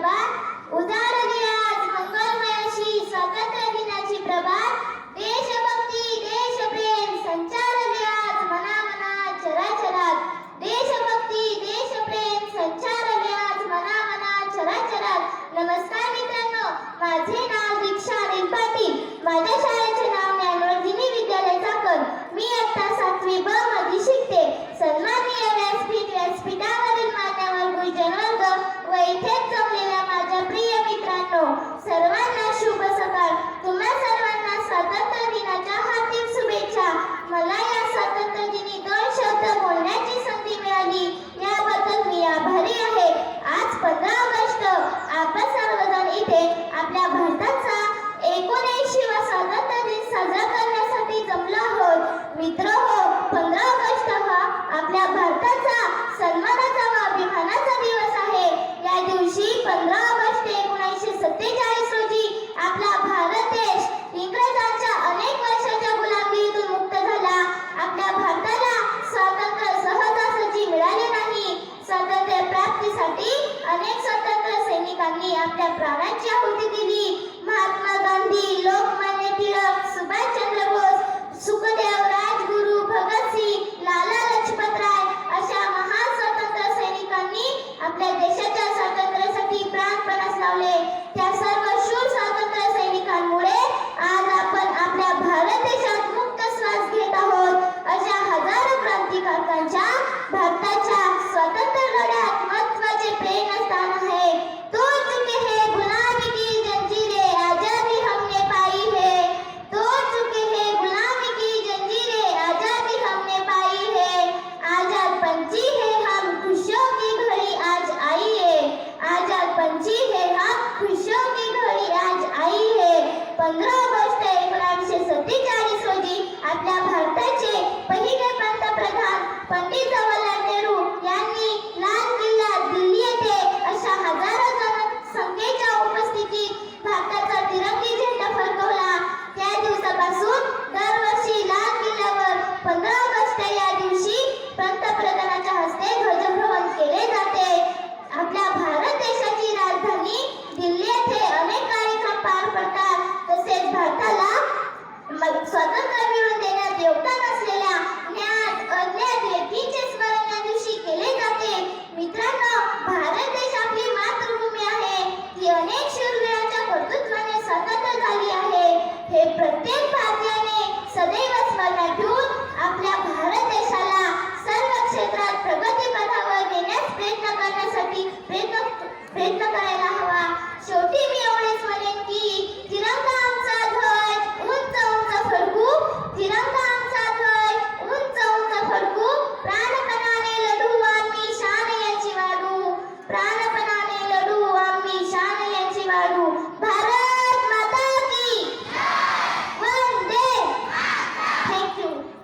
प्रभात. उजाडली आज मंगलमय अशी स्वातंत्र्य दिनाची प्रभात. देशभक्ती देशप्रेम संचारले आज मनामनात चराचरात. देशभक्ती देशप्रेम संचारले आज मनामनात चराचरात. नमस्कार मित्रांनो माझे नाव दीक्षा अनिल पाटील. माझ्या शाळेचे नाव ज्ञानवर्धिनी विद्यालय चाकण मी आता सातवी ब मध्ये शिकते. सन्माननीय व्यासपीठ व्यासपीठावरील मान्यवर गुरुजन वर्ग व इथे मित्रांनो सर्वांना शुभ सकाळ तुम्हा सर्वांना स्वातंत्र्य दिनाच्या हार्दिक शुभेच्छा मला या स्वातंत्र्य दिनी दोन शब्द बोलण्याची संधी मिळाली याबद्दल मी आभारी आहे आज पंधरा ऑगस्ट आपण सर्वजण इथे आपल्या भारताचा एकोणऐंशी वा स्वातंत्र्य दिन साजरा करण्यासाठी जमलो आहोत मित्र हो पंधरा ऑगस्ट हा आपल्या भारताचा सन्मानाचा व अभिमानाचा दिवस आहे या दिवशी पंधरा ऑगस्ट एकोणीसशे सत्तेचाळीस रोजी आपला भारत देश इंग्रजांच्या अनेक वर्षाच्या गुलामीतून मुक्त झाला आपल्या भारताला स्वातंत्र्य सहजासहजी मिळाले नाही स्वातंत्र्य प्राप्तीसाठी अनेक स्वातंत्र्य सैनिकांनी आपल्या प्राणांची आहुती दिली. महात्मा गांधी लोकमान्य टिळक सुभाषचंद्र बोस सुखदेव राजगुरू भगतसिंग लाला लजपत राय अशा महान स्वातंत्र्य सैनिकांनी आपल्या देशाच्या स्वातंत्र्यासाठी प्राणपणास लावले. त्या सर्व शूर स्वातंत्र्य सैनिकांमुळे आज आपण आपल्या भारत देशात मुक्त श्वास घेत आहोत. अशा हजारो क्रांतिकारकांच्या भारताच्या स्वतंत्र मिळून देण्यात योगदान असलेल्या ज्ञात अज्ञात व्यक्तीचे स्मरण या दिवशी केले जाते. मित्रांनो भारत देश आपली मातृभूमी आहे. ती अनेक शूरवीरांच्या कर्तृत्वाने स्वतंत्र झाली आहे. हे प्रत्येक भारतीयाने सदैव स्मरणात ठेवून आपल्या भारत देशाला सर्व क्षेत्रात प्रगतीपथावर नेण्यास प्रयत्न करण्यासाठी प्रयत्न प्रयत्न करायला